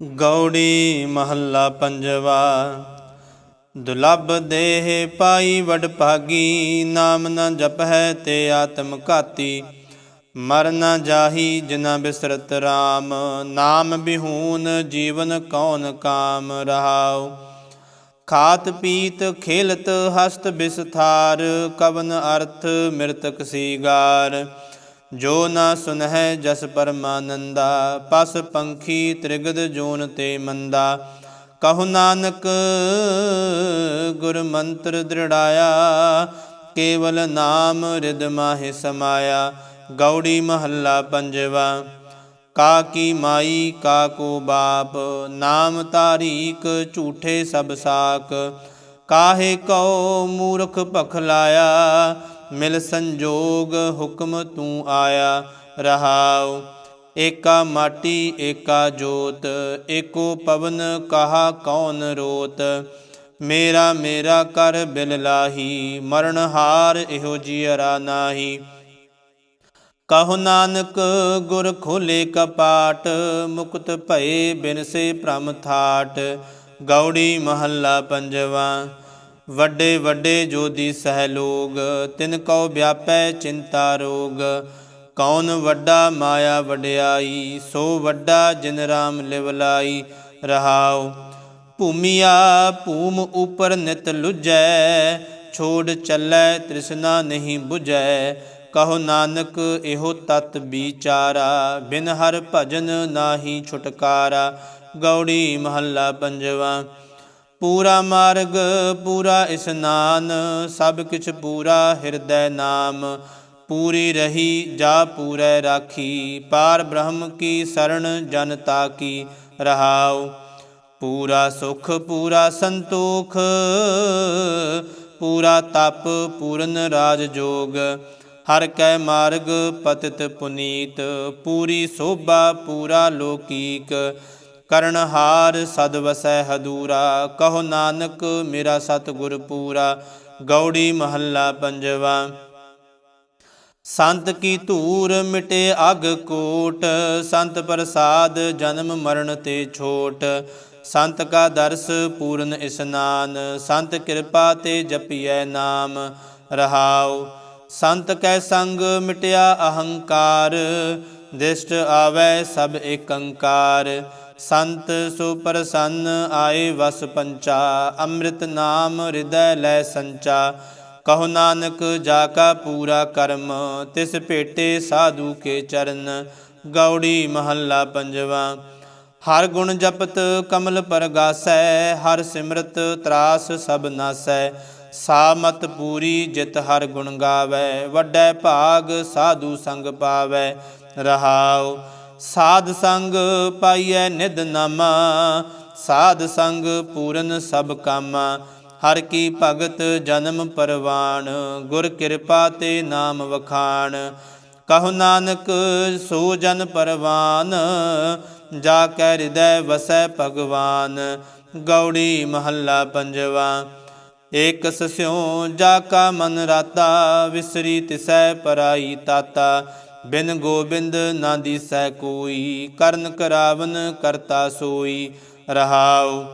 ਗੌੜੀ ਮਹੱਲਾ ਪੰਜਵਾ ਦੁਲੱਭ ਦੇਹ ਪਾਈ ਵਡ ਭਾਗੀ, ਨਾਮ ਨ ਜਪਹਿ ਤੇ ਆਤਮ ਘਾਤੀ, ਮਰ ਨਾ ਜਾਹੀ ਜਿਨਾ ਬਿਸਰਤ RAM ਨਾਮ ਬਿਹੂਨ ਜੀਵਨ ਕੌਣ ਕਾਮ ਰਹਾਉ। ਖਾਤ ਪੀਤ ਖੇਲਤ ਹਸਤ ਬਿਸਥਾਰ, ਕਵਨ ਅਰਥ ਮਿਰਤਕ ਸੀਗਾਰ। ਜੋ ਨਾ ਸੁਨਹਿ ਜਸ ਪਰਮਾਨੰਦਾ, ਪਸ ਪੰਖੀ ਤ੍ਰਿਗਦ ਜੋਨ ਤੇ ਮੰਦਾ। ਕਹു ਨਾਨਕ ਗੁਰ ਮੰਤਰ ਦ੍ਰਿੜਾਇਆ, ਕੇਵਲ ਨਾਮ ਰਿਦ ਮਾਹਿ ਸਮਾਇਆ, ਗੌੜੀ ਮਹੱਲਾ ਪੰਜਵਾ। ਕਾ ਕੀ ਮਾਈ, ਕਾ ਕੋ ਬਾਪ, ਨਾਮ ਤਾਰੀਕ ਝੂਠੇ ਸਭ ਸਾਕ ਕਾਹੇ ਕਉ ਮੂਰਖ ਭਖਲਾਇਆ ਮਿਲ ਸੰਜੋਗ ਹੁਕਮ ਤੂੰ ਆਇਆ ਰਹਾਉ। ਏਕਾ ਮਾਟੀ, ਏਕਾ ਜੋਤ, ਏਕੋ ਪਵਨ ਕਹਾ ਕੌਣ ਰੋਤ। ਮੇਰਾ ਮੇਰਾ ਕਰ ਬਿਲ ਲਾਹੀ, ਮਰਨ ਹਾਰ ਇਹੋ ਜੀਅਰਾ ਨਾਹੀ। ਕਹੋ ਨਾਨਕ, ਗੁਰ ਖੋਲੇ ਕਪਾਟ, ਮੁਕਤ ਭਏ ਬਿਨਸੇ ਭ੍ਰਮ ਥਾਟ। ਗੌੜੀ ਮਹੱਲਾ ਪੰਜਵਾ। ਵੱਡੇ ਵੱਡੇ ਜੋਦੀ ਸਹਿ ਲੋਗ, ਤਿਨ ਕਉ ਵਿਆਪੈ ਚਿੰਤਾ ਰੋਗ। ਕੌਣ ਵੱਡਾ ਮਾਇਆ ਵਡਿਆਈ, ਸੋ ਵੱਡਾ ਜਿਨ ਰਾਮ ਲਿਵ ਲਾਈ ਰਹਾਉ। ਭੂਮੀਆ ਭੂਮ ਉਪਰ ਨਿਤ ਲੁਜੈ, ਛੋੜ ਚੱਲੈ ਤ੍ਰਿਸ਼ਨਾ ਨਹੀਂ 부ਜੈ ਕਹੋ ਨਾਨਕ, ਇਹੋ ਤਤ ਵਿਚਾਰਾ, ਬਿਨ ਹਰ ਭਜਨ ਨਾਹੀ ਛੁਟਕਾਰਾ। ਗੌੜੀ ਮਹੱਲਾ ਪੰਜਵਾ। ਪੂਰਾ ਮਾਰਗ, ਪੂਰਾ ਇਸਨਾਨ, ਸਭ ਕਿਛ ਪੂਰਾ ਹਿਰਦੈ ਨਾਮ। ਪੂਰੀ ਰਹੀ, ਜਾ ਪੂਰੈ ਰਾਖੀ, ਪਾਰ ਬ੍ਰਹਮ ਕੀ ਸਰਣ ਜਨਤਾ ਕੀ ਰਹਾਉ। ਪੂਰਾ ਸੁਖ, ਪੂਰਾ ਸੰਤੋਖ, ਪੂਰਾ ਤਪ, ਪੂਰਨ ਰਾਜ ਜੋਗ। ਹਰ ਕੈ ਮਾਰਗ ਪਤਿਤ ਪੁਨੀਤ, ਪੂਰੀ ਸੋਭਾ, ਪੂਰਾ ਲੋਕੀਕ। ਕਰਨ ਹਾਰ ਸਦ ਵਸੈ ਹਦੂਰਾ, ਕਹੋ ਨਾਨਕ ਮੇਰਾ ਸਤਿਗੁਰ ਪੂਰਾ, ਗੌੜੀ ਮਹੱਲਾ ਪੰਜਵਾ। ਸੰਤ ਕੀ ਧੂਰ ਮਿਟੇ ਅਗ ਕੋਟ, ਸੰਤ ਪ੍ਰਸਾਦ ਜਨਮ ਮਰਨ ਤੇ ਛੋਟ। ਸੰਤ ਕਾ ਦਰਸ ਪੂਰਨ ਇਸਨਾਨ, ਸੰਤ ਕਿਰਪਾ ਤੇ ਜਪੀਐ ਨਾਮ। ਰਹਾਉ, ਸੰਤ ਕੈ ਸੰਗ ਮਿਟਿਆ ਅਹੰਕਾਰ, ਦਿਸ਼ਟ ਆਵੈ ਸਭ ਏਕੰਕਾਰ। ਸੰਤ ਸੋ ਆਏ ਵਸ ਪੰਚਾ, ਅੰਮ੍ਰਿਤ ਨਾਮ ਹਿਰਦੈ ਲੈ ਸੰਚਾ। ਕਹੋ ਨਾਨਕ, ਜਾ ਕਾ ਪੂਰਾ ਕਰਮ, ਤਿਸ ਭੇਟੇ ਸਾਧੂ ਕੇ ਚਰਨ, ਗੌੜੀ ਮਹੱਲਾ ਪੰਜਵਾ। ਹਰ ਗੁਣ ਜਪਤ ਕਮਲ ਪਰਗਾਸੈ, ਹਰ ਸਿਮਰਤ ਤਰਾਸ ਸਭ ਨਾਸੈ। ਸਾ ਮਤ ਪੂਰੀ ਜਿਤ ਹਰ ਗੁਣ ਗਾਵੈ, ਵੱਡੈ ਭਾਗ ਸਾਧੂ ਸੰਗ ਪਾਵੈ। ਰਹਾਉ ਸਾਧ ਸੰਗ ਪਾਈਐ ਨਿਦ ਨਾਮਾ, ਸਾਧ ਸੰਗ ਪੂਰਨ ਸਭ ਕਾਮਾ। ਹਰ ਕੀ ਭਗਤ ਜਨਮ ਪਰਵਾਨ ਗੁਰ ਕਿਰਪਾ ਤੇ ਨਾਮ ਵਖਾਣ। ਕਹੋ ਨਾਨਕ ਸੋ ਜਨ ਪਰਵਾਨ, ਜਾ ਕੈ ਹਿਰਦੈ ਵਸੈ ਭਗਵਾਨ। ਗੌੜੀ ਮਹੱਲਾ ਪੰਜਵਾ ਏਕ ਸਸਿਉ ਜਾ ਕਾ ਮਨ ਰਾਤਾ, ਵਿਸਰੀ ਤਿਸੈ ਪਰਾਈ ਤਾਤਾ। ਬਿਨ ਗੋਬਿੰਦ ਨਾ ਦੀਸੈ ਕੋਈ, ਕਰਨ ਕਰਾਵਨ ਕਰਤਾ ਸੋਈ, ਰਹਾਉ।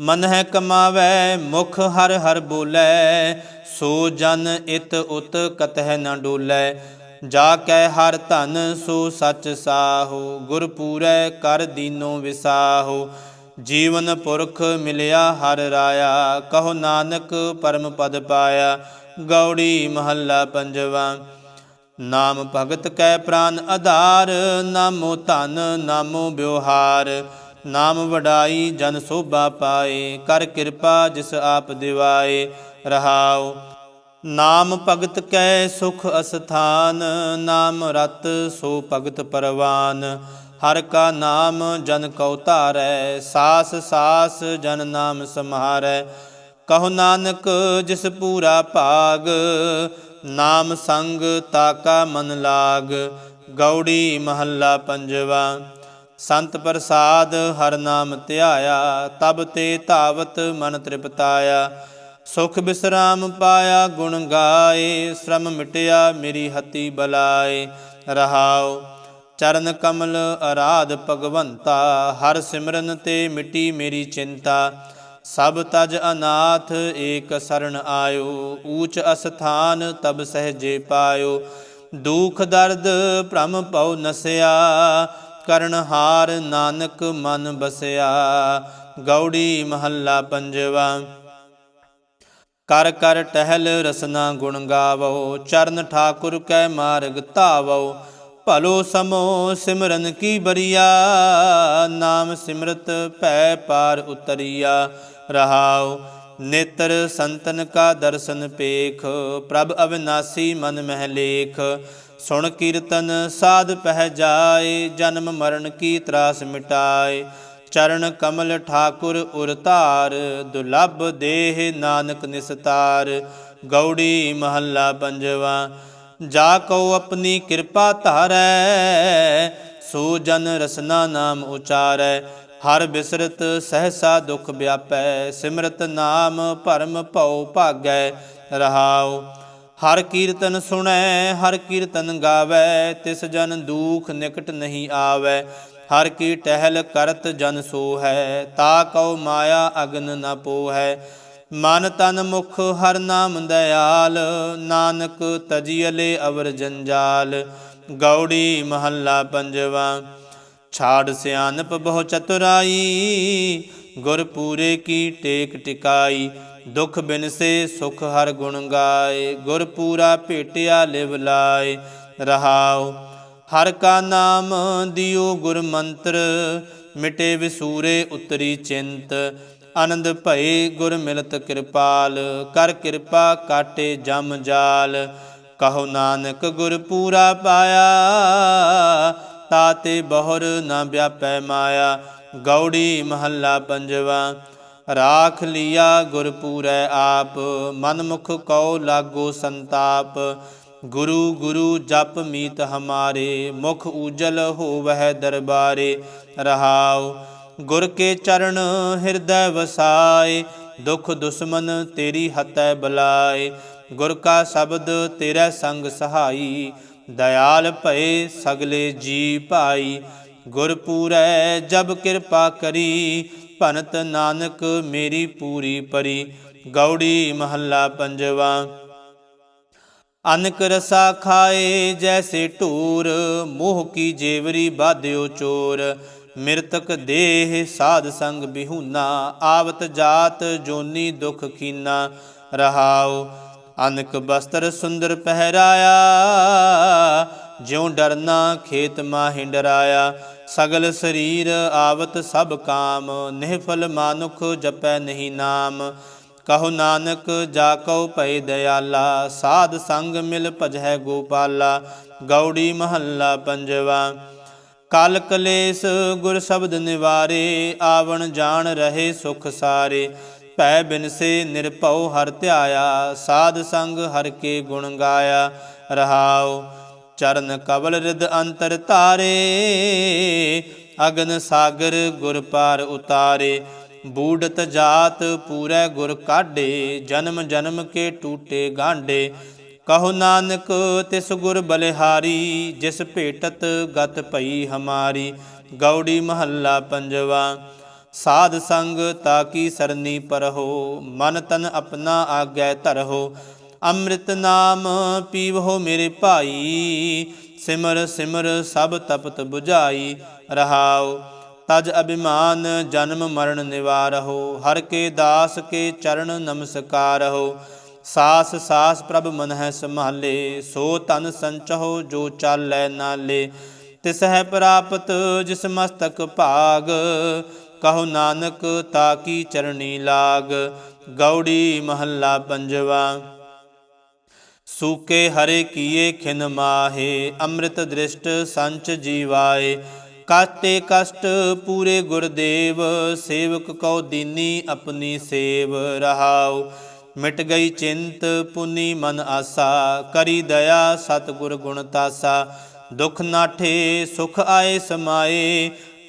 ਮਨ ਹੈ ਕਮਾਵੈ, ਮੁਖ ਹਰ ਹਰ ਬੋਲੇ, ਸੋ ਜਨ ਇਤ ਉਤ ਕਤਹਿ ਨ ਡੋਲੇ। ਜਾ ਕੈ ਹਰ ਧਨ, ਸੋ ਸੱਚ ਸਾਹੋ, ਗੁਰ ਪੂਰੈ ਕਰ ਦੀਨੋ ਵਿਸਾਹੋ। ਜੀਵਨ ਪੁਰਖ ਮਿਲਿਆ ਹਰ ਰਾਇਆ, ਕਹੋ ਨਾਨਕ ਪਰਮ ਪਦ ਪਾਇਆ, ਗੌੜੀ ਮਹੱਲਾ ਪੰਜਵਾ। ਨਾਮ ਭਗਤ ਕੈ ਪ੍ਰਾਨ ਆਧਾਰ, ਨਾਮੋ ਧਨ, ਨਾਮੋ ਬਿਵਹਾਰ ਨਾਮ ਵਡਾਈ ਜਨ ਸੋਭਾ ਪਾਏ, ਕਰ ਕਿਰਪਾ ਜਿਸ ਆਪ ਦਿਵਾਏ, ਰਹਾਉ। ਨਾਮ ਭਗਤ ਕੈ ਸੁਖ ਅਸਥਾਨ, ਨਾਮ ਰਤ ਸੋ ਭਗਤ ਪਰਵਾਨ। ਹਰ ਕਾ ਨਾਮ ਜਨ ਕਉ ਧਾਰੈ, ਸਾਸ ਸਾਸ ਜਨ ਨਾਮ ਸਮਾਰੈ। ਕਹੋ ਨਾਨਕ ਜਿਸ ਪੂਰਾ ਭਾਗ ਨਾਮ ਸੰਗ ਤਾਕਾ ਮਨ ਲਾਗ, ਗੌੜੀ ਮਹੱਲਾ ਪੰਜਵਾ। ਸੰਤ ਪ੍ਰਸਾਦ ਹਰ ਨਾਮ ਧਿਆਇਆ, ਤਬ ਤੇ ਧਾਵਤ ਮਨ ਤ੍ਰਿਪਤਾਇਆ। ਸੁਖ ਬਿਸਰਾਮ ਪਾਇਆ, ਗੁਣ ਗਾਏ, ਸ਼ਰਮ ਮਿਟਿਆ, ਮੇਰੀ ਹਤੀ ਬਲਾਏ। ਰਹਾਉ, ਚਰਨ ਕਮਲ ਅਰਾਧ ਭਗਵੰਤਾ, ਹਰ ਸਿਮਰਨ ਤੇ ਮਿਟੀ ਮੇਰੀ ਚਿੰਤਾ। ਸਭ ਤਜ ਅਨਾਥ ਏਕ ਸਰਣ ਆਇਓ, ਊਚ ਅਸਥਾਨ ਤਬ ਸਹਜੇ ਪਾਇਓ। ਦੁਖ ਦਰਦ ਭ੍ਰਮ ਪਉ ਨਸਿਆ, ਕਰਨ ਹਾਰ ਨਾਨਕ ਮਨ ਬਸਿਆ। ਗੌੜੀ ਮਹੱਲਾ ਪੰਜਵਾ। ਕਰ ਕਰ ਟਹਿਲ ਰਸਨਾ ਗੁਣ ਗਾਵੋ, ਚਰਨ ਠਾਕੁਰ ਕੈ ਮਾਰਗ ਧਾਵੋ। ਭਲੋ ਸਮੋ ਸਿਮਰਨ ਕੀ ਬਰੀਆ, ਨਾਮ ਸਿਮਰਤ ਭੈ ਪਾਰ ਉਤਰੀਆ। ਰਹਾਉ। ਨੇਤਰ ਸੰਤਨ ਕਾ ਦਰਸ਼ਨ ਪੇਖ, ਪ੍ਰਭ ਅਵਿਨਾਸੀ ਮਨ ਮਹਿ ਲੇਖ। ਸੁਣ ਕੀਰਤਨ ਸਾਧ ਪਹਿ ਜਾਏ, ਜਨਮ ਮਰਨ ਕੀ ਤਰਾਸ ਮਿਟਾਏ। ਚਰਨ ਕਮਲ ਠਾਕੁਰ ਉਰ ਧਾਰ, ਦੁਲੱਭ ਦੇਹ ਨਾਨਕ ਨਿਸਤਾਰ ਗੌੜੀ ਮਹੱਲਾ ਪੰਜਵਾ, ਜਾ ਕਉ ਆਪਣੀ ਕਿਰਪਾ ਧਾਰੈ, ਸੋ ਜਨ ਰਸਨਾ ਨਾਮ ਉਚਾਰੈ। ਹਰ ਬਿਸਰਤ ਸਹਸਾ ਦੁਖ ਵਿਆਪੈ, ਸਿਮਰਤ ਨਾਮ ਭਰਮ ਭਉ ਭਾਗੈ ਰਹਾਉ। ਹਰ ਕੀਰਤਨ ਸੁਣੈ, ਹਰ ਕੀਰਤਨ ਗਾਵੈ, ਤਿਸ ਜਨ ਦੁਖ ਨਿਕਟ ਨਹੀਂ ਆਵੈ। ਹਰ ਕੀ ਟਹਿਲ ਕਰਤ ਜਨ ਸੋ ਹੈ ਤਾ ਕਉ ਮਾਇਆ ਅਗਨ ਨ ਪੋਹੈ। ਮਨ ਤਨ ਮੁਖ ਹਰ ਨਾਮ ਦਇਆਲ, ਨਾਨਕ ਤਜੀਲੇ ਅਵਰ ਜੰਜਾਲ। ਗੌੜੀ ਮਹੱਲਾ ਪੰਜਵਾ। ਛਾੜ ਸਿਆਨਪ ਬਹੁ ਚਤੁਰਾਈ ਗੁਰ ਪੂਰੇ ਕੀ ਟੇਕ ਟਿਕਾਈ, ਦੁਖ ਬਿਨਸੇ ਸੁਖ ਹਰ ਗੁਣ ਗਾਏ ਗੁਰ ਪੂਰਾ ਭੇਟਿਆ ਲਿਵ ਲਾਏ, ਰਹਾਉ। ਹਰ ਕਾ ਨਾਮ ਦਿਓ ਗੁਰ ਮੰਤਰ, ਮਿਟੇ ਵਿਸੂਰੇ ਉਤਰੀ ਚਿੰਤ। ਆਨੰਦ ਭਏ ਗੁਰ ਮਿਲਤ ਕਿਰਪਾਲ, ਕਰ ਕਿਰਪਾ ਕਾਟੇ ਜਮ ਜਾਲ। ਕਹੋ ਨਾਨਕ ਗੁਰ ਪੂਰਾ ਪਾਇਆ ਤਾ ਤੇ ਬਹੁਰ ਨਾ ਵਿਆਪੈ ਮਾਇਆ, ਗੌੜੀ ਮਹੱਲਾ ਪੰਜਵਾ। ਰਾਖ ਲਿਆ ਗੁਰਪੂਰੈ ਆਪ ਮਨ ਮੁਖ ਕਉ ਲਾਗੋ ਸੰਤਾਪ। ਗੁਰੂ ਗੁਰੂ ਜਪ ਮੀਤ ਹਮਾਰੇ, ਮੁਖ ਉਜਲ ਹੋਵਹਿ ਦਰਬਾਰੇ। ਰਹਾਉ, ਗੁਰ ਕੇ ਚਰਨ ਹਿਰਦੈ ਵਸਾਏ, ਦੁਖ ਦੁਸ਼ਮਨ ਤੇਰੀ ਹਤੈ ਬਲਾਏ। ਗੁਰ ਕਾ ਸ਼ਬਦ ਤੇਰਾ ਸੰਗ ਸਹਾਈ ਦਇਆਲ ਭਏ ਸਗਲੇ ਜੀ ਭਾਈ, ਗੁਰਪੂਰੈ ਜਬ ਕਿਰਪਾ ਕਰੀ, ਭਨਤ ਨਾਨਕ ਮੇਰੀ ਪੂਰੀ ਪਰੀ, ਗੌੜੀ ਮਹੱਲਾ ਪੰਜਵਾ। ਅਨਕ ਰਸਾ ਖਾਏ ਜੈਸੇ ਢੂਰ, ਮੋਹ ਕੀ ਜੇਵਰੀ ਬਾਧਿਓ ਚੋਰ। ਮਿਰਤਕ ਦੇਹ ਸਾਧ ਸੰਗ ਬਿਹੂਨਾ, ਆਵਤ ਜਾਤ ਜੋਨੀ ਦੁਖ ਕੀਨਾ ਰਹਾਓ ਅਨਕ ਬਸਤਰ ਸੁੰਦਰ ਪਹਿਰਾਇਆ, ਜਿਉ ਡਰਨਾ ਖੇਤ ਮਾਹਿ ਡਰਾਇਆ। ਸਗਲ ਸਰੀਰ ਆਵਤ ਸਭ ਕਾਮ, ਨਿਹਫਲ ਮਾਨੁਖ ਜਪੈ ਨਹੀਂ ਨਾਮ। ਕਹੋ ਨਾਨਕ, ਜਾ ਕਉ ਭੈ ਦਇਆਲਾ ਸਾਧ ਸੰਗ ਮਿਲ ਭਜੈ ਗੋਪਾਲਾ, ਗੌੜੀ ਮਹੱਲਾ ਪੰਜਵਾ। ਕਲ ਕਲੇਸ਼ ਗੁਰ ਸ਼ਬਦ ਨਿਵਾਰੇ, ਆਵਣ ਜਾਣ ਰਹੇ ਸੁਖ ਸਾਰੇ। ਭੈ ਬਿਨਸੇ ਨਿਰਭਉ ਹਰ ਧਿਆਇਆ, ਸਾਧ ਸੰਗ ਹਰ ਕੇ ਗੁਣ ਗਾਇਆ, ਰਹਾਉ। ਚਰਨ ਕਬਲ ਰਿਦ ਅੰਤਰ ਤਾਰੇ ਅਗਨ ਸਾਗਰ ਗੁਰ ਪਾਰ ਉਤਾਰੇ। ਬੂਡਤ ਜਾਤ ਪੂਰੇ ਗੁਰ ਕਾਢੇ, ਜਨਮ ਜਨਮ ਕੇ ਟੂਟੇ ਗਾਂਡੇ ਕਹੋ ਨਾਨਕ, ਤਿਸ ਗੁਰ ਬਲਿਹਾਰੀ, ਜਿਸ ਭੇਟਤ ਗਤ ਭਈ ਹਮਾਰੀ। ਗੌੜੀ ਮਹੱਲਾ ਪੰਜਵਾ ਸਾਧ ਸੰਗ ਤਾਕੀ ਸਰਨੀ ਪਰਹੋ, ਮਨ ਤਨ ਆਪਣਾ ਆਗੈ ਧਰਹੋ। ਅੰਮ੍ਰਿਤ ਨਾਮ ਪੀਵੋ ਮੇਰੇ ਭਾਈ, ਸਿਮਰ ਸਿਮਰ ਸਭ ਤਪਤ 부ਝਾਈ ਰਹਾਓ ਤਜ ਅਭਿਮਾਨ ਜਨਮ ਮਰਨ ਨਿਵਾਰਹੁ, ਹਰ ਕੇ ਦਾਸ ਕੇ ਚਰਨ ਨਮਸਕਾਰਹੁ। ਸਾਸ ਸਾਸ ਪ੍ਰਭ ਮਨ ਹੈ ਸੰਭਾਲੇ, ਸੋ ਤਨ ਸੰਚਹੁ ਜੋ ਚਾਲੈ ਨਾਲੇ। ਤਿਸ ਹੈ ਪ੍ਰਾਪਤ ਜਿਸ ਮਸਤਕ ਭਾਗ ਕਹੋ ਨਾਨਕ ਤਾਕੀ ਚਰਣੀ ਲਾਗ, ਗੌੜੀ ਮਹੱਲਾ ਪੰਜਵਾ। ਸੂਕੇ ਹਰੇ ਕੀਏ ਖਿਨ ਮਾਹੇ, ਅੰਮ੍ਰਿਤ ਦ੍ਰਿਸ਼ਟ ਸੰਚ ਜੀਵਾਏ। ਕਾਤੇ ਕਸ਼ਟ ਪੂਰੇ ਗੁਰਦੇਵ, ਸੇਵਕ ਕਉ ਦੀਨੀ ਆਪਣੀ ਸੇਵ ਰਹਾਉ। ਮਿਟ ਗਈ ਚਿੰਤ ਪੁਨੀ ਮਨ ਆਸਾ, ਕਰੀ ਦਇਆ ਸਤਿਗੁਰ ਗੁਣ ਤਾਸਾ। ਦੁਖ ਨਾਠੇ ਸੁਖ ਆਏ ਸਮਾਏ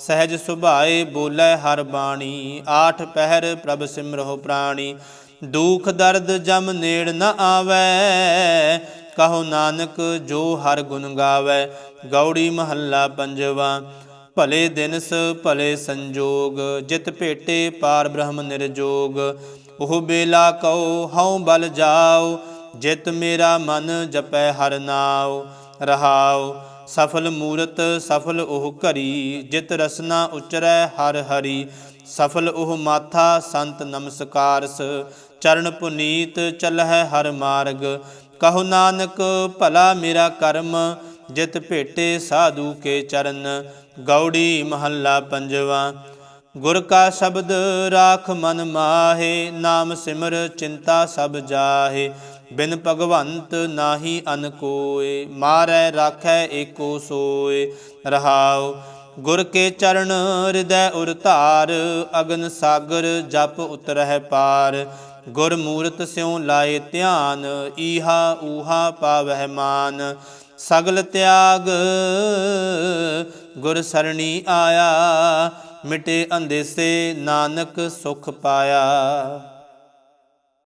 ਸਹਿਜ ਸੁਭਾਏ ਬੋਲੇ ਹਰ ਬਾਣੀ, ਆਠ ਪਹਿਰ ਪ੍ਰਭ ਸਿਮਰਹੁ ਪ੍ਰਾਣੀ। ਦੁਖ ਦਰਦ ਜਮ ਨੇੜ ਨ ਆਵੈ, ਕਹੋ ਨਾਨਕ ਜੋ ਹਰ ਗੁਣ ਗਾਵੈ। ਗੌੜੀ ਮਹੱਲਾ ਪੰਜਵਾ, ਭਲੇ ਦਿਨਸ ਭਲੇ ਸੰਜੋਗ, ਜਿਤ ਭੇਟੇ ਪਾਰ ਬ੍ਰਹਮ ਨਿਰਜੋਗ। ਉਹ ਬੇਲਾ ਕਉ, ਹਉ ਬਲ ਜਾਓ ਜਿਤ ਮੇਰਾ ਮਨ ਜਪੈ ਹਰ ਨਾਉ, ਰਹਾਉ। ਸਫਲ ਮੂਰਤ ਸਫਲ ਉਹ ਘਰੀ ਜਿਤ ਰਸਨਾ ਉਚਰੈ ਹਰ ਹਰੀ। ਸਫਲ ਉਹ ਮਾਥਾ, ਸੰਤ ਨਮਸਕਾਰਸ। ਚਰਨ ਪੁਨੀਤ ਚਲਹਿ ਹਰ ਮਾਰਗ। ਕਹੋ ਨਾਨਕ, ਭਲਾ ਮੇਰਾ ਕਰਮ, ਜਿਤ ਭੇਟੇ ਸਾਧੂ ਕੇ ਚਰਨ। ਗੌੜੀ ਮਹੱਲਾ ਪੰਜਵਾ। ਗੁਰ ਕਾ ਸ਼ਬਦ ਰਾਖ ਮਨ ਮਾਹੇ, ਨਾਮ ਸਿਮਰ ਚਿੰਤਾ ਸਭ ਜਾਹੇ। ਬਿਨ ਭਗਵੰਤ ਨਾਹੀ ਅਨ ਕੋਏ, ਮਾਰੈ ਰਾਖੈ ਏਕੋ ਸੋਏ। ਰਹਾਉ, ਗੁਰ ਕੇ ਚਰਨ ਹਿਰਦੈ ਉਰ ਧਾਰ, ਅਗਨ ਸਾਗਰ ਜਪ ਉਤਰਹਿ ਪਾਰ। ਗੁਰ ਮੂਰਤ ਸਿਉ ਲਾਏ ਧਿਆਨ, ਈਹਾ ਊਹਾ ਪਾਵਹਿ ਮਾਨ। ਸਗਲ ਤਿਆਗ ਗੁਰ ਸਰਣੀ ਆਇਆ, ਮਿਟੇ ਅੰਦੇਸੇ ਨਾਨਕ ਸੁਖ ਪਾਇਆ।